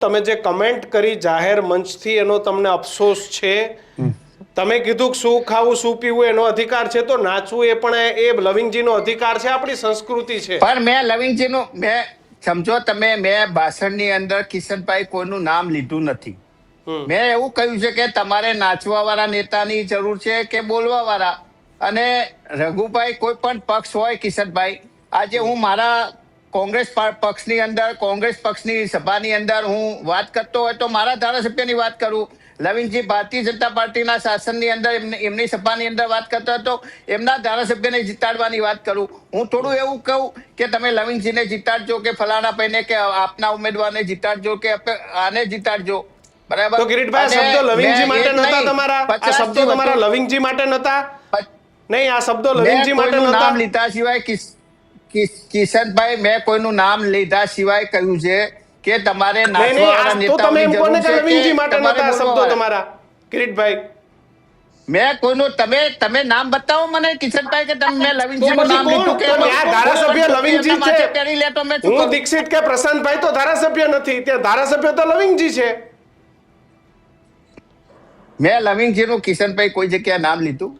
તમે જે કમેન્ટ કરી જાહેર મંચથી એનો તમને અફસોસ છે. તમે કીધું કે શું ખાવું શું પીવું એનો અધિકાર છે તો નાચવું એ પણ એ લવિંગજીનો અધિકાર છે આપણી સંસ્કૃતિ છે. પણ મેં લવિંગજીનો મેં સમજો તમે મેં ભાષણની અંદર કિશનભાઈ કોઈનું નામ લીધું નથી. મેં એવું કહ્યું છે કે તમારે નાચવા વાળા નેતાની જરૂર છે કે બોલવા વાળા અને રઘુભાઈ કોઈ પણ પક્ષ હોય કિશનભાઈ આજે હું મારા કોંગ્રેસ પક્ષની અંદર કોંગ્રેસ પક્ષની સભાની અંદર હું વાત કરતો હોય તો મારા ધારાસભ્યની વાત કરું. લવિનજી ભારતીય જનતા પાર્ટીના શાસનની અંદર એમની સભાની અંદર વાત કરતો હતો એમના ધારાસભ્યને જીતાડવાની વાત કરું. હું થોડું એવું કહું કે તમે લવિનજીને જીતાડજો કે ફલાણા ભાઈને કે આપના ઉમેદવારને જીતાડજો કે આને જીતાડજો. બરાબર? તો કિરીટભાઈ શબ્દો લવિંગજી માટે નતા તમારા? આ શબ્દો તમારા લવિંગજી માટે નતા નહીં આ શબ્દો લવિંગજી માટે નતા નામ લીધા સિવાય કિસ- કિસ- કિશનભાઈ મેં કોઈનું નામ લીધા સિવાય કહ્યું છે કે તમારે તો તમે એમ ને જરૂર કે લવિંગજી માટે શબ્દો તમારા. કિરીટભાઈ. મેં કોઈનું તમે તમે નામ બતાવો મને કિશનભાઈ કે તમે મેં લવિંગજી નું નામ લીધું કે ત્યાં ધારાસભ્ય લવિંગજી છે. પહેરી લે તો મેં હું દીક્ષિત કે પ્રશાંતભાઈ તો ધારાસભ્ય નથી. ત્યાં ધારાસભ્ય તો લવિંગજી છે. મેં લવિંગજીનું કિશનભાઈ કોઈ જગ્યાએ નામ લીધું?